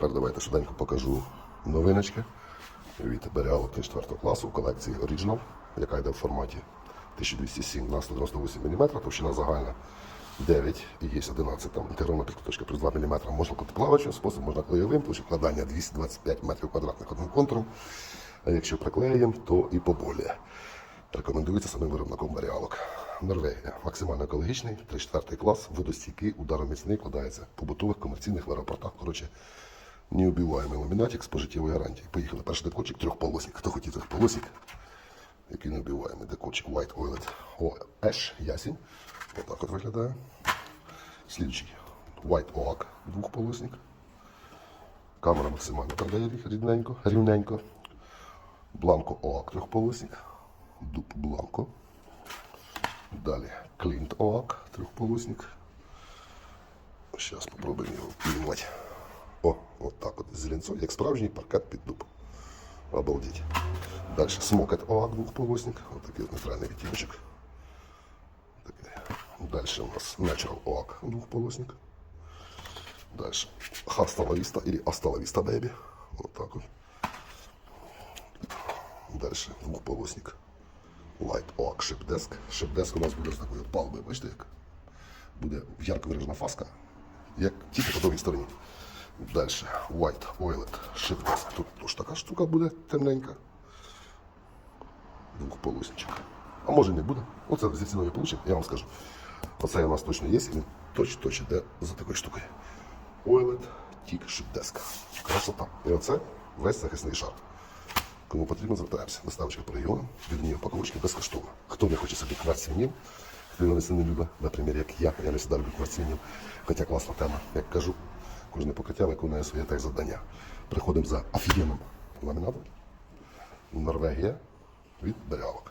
Тепер давайте швиденько покажу новиночки від Беріалок 4 класу в колекції Original, яка йде в форматі 1207 на 198 мм, товщина загальна 9 і є 11 там інтегрована підкоточка плюс 2 мм. Можна плаваючим спосіб, можна клеєвим, що вкладання 225 метрів квадратних одним контуром. А якщо приклеїмо, то і поболіє. Рекомендується самим виробником Беріалок. Норвегія. Максимально екологічний, 34 клас, водостійкий, удароміцний, вкладається в побутових, комерційних в аеропортах. Коротше, неубиваємий ламінатик з пожиттєвою гарантією. Поїхали. Перший декорчик трьохполосник. Хто хотів трьохполосник, який неубиваємий декорчик White Oilet О, Ash, ясінь. Отак от виглядає. Слідчий White Oak, двохполосник. Камера максимально передає їх рівненько, рівненько. Бланко Оак трьохполосник. Дуб Бланко. Далі Клінт Оак трьохполосник. Зараз спробуємо його піймати. О, от так от зеленцо, як справжній паркет під дуб. Обалдеть. Далі Смокет Оак двохполосник. Ось такий от нейтральний відтіночок. Далі у нас Natural Oak двохполосник. Далі Vista или Vista Baby. Вот так вот. Дальше двухполосник. Light Oak Shipdesk. Shipdesk у нас буде з такої от палуби, бачите, як буде ярко виражена фаска, як тільки по другій стороні. Далі White Oilet Shipdesk. Тут теж така штука буде темненька. Двухполосничок. А може не буде. Оце зі ціною получимо, я вам скажу. Оце у нас точно є, і він точно точно йде за такою штукою. Oilet Tick Shipdesk. Красота. І оце весь захисний шар. Кому потрібно, звертаємося. Доставочка по регіонам, відні упаковочки безкоштовно. Хто не хоче собі квартирнів, хто його не сильно любить, наприклад, як я, я не завжди люблю квартирнів, хоча класна тема, як кажу, Кожне покриття виконує своє так завдання. Приходимо за офігенним ламінатом. Норвегія від Беріалок.